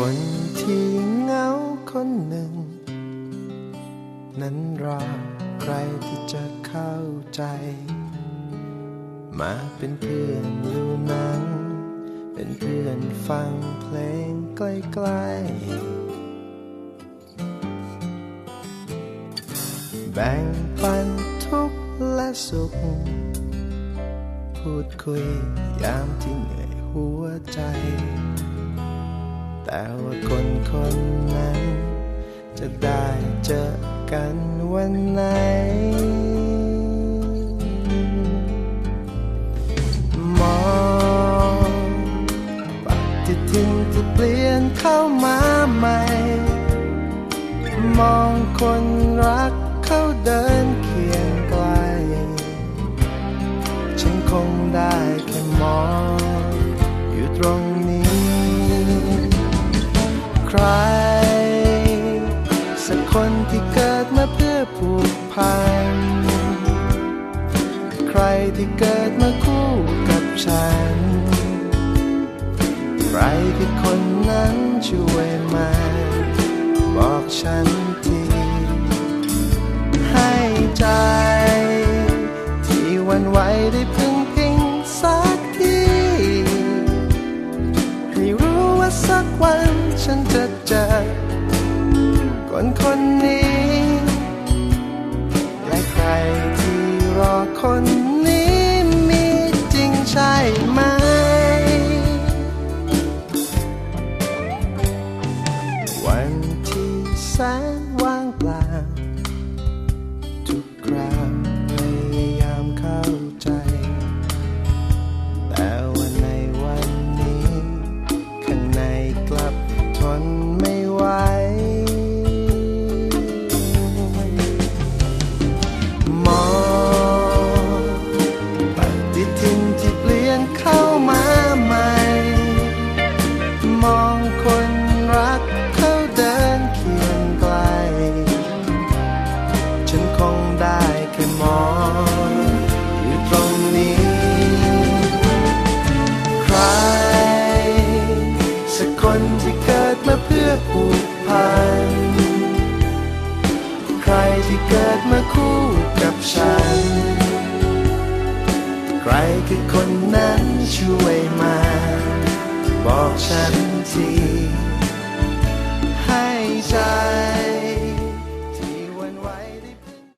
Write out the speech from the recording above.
คนที่เหงาคนหนึ่ง นั้นรอใครที่จะเข้าใจ มาเป็นเพื่อนดูหนัง เป็นเพื่อนฟังเพลงใกล้ๆแบ่งปันทุกข์และสุข พูดคุยยามที่เหนื่อยหัวใจ แต่ว่าคนคนนั้น จะได้เจอกันวันไหน มองปฏิทินที่เปลี่ยนเข้ามาใหม่ มองคน คนที่เกิดมาเพื่อผูกพัน ใครที่เกิดมาคู่กับฉัน ใครคือคนนั้นช่วยมาบอกฉันทีให้ใจ ที่วันไหวได้พึ่งพิงสักทีให้รู้ว่าสักวันฉันจะ คนคนนี้ และใครที่รอคน มองปฏิทินที่เปลี่ยนเข้ามาใหม่ มองคนรักเขาเดินเคียงไกล ฉันคงได้แค่มองอยู่ตรงนี้ ใคร สักคนที่เกิดมาเพื่อผูกพัน ที่เกิดมาคู่กับฉัน ใครคือคนนั้นช่วยมา บอกฉันที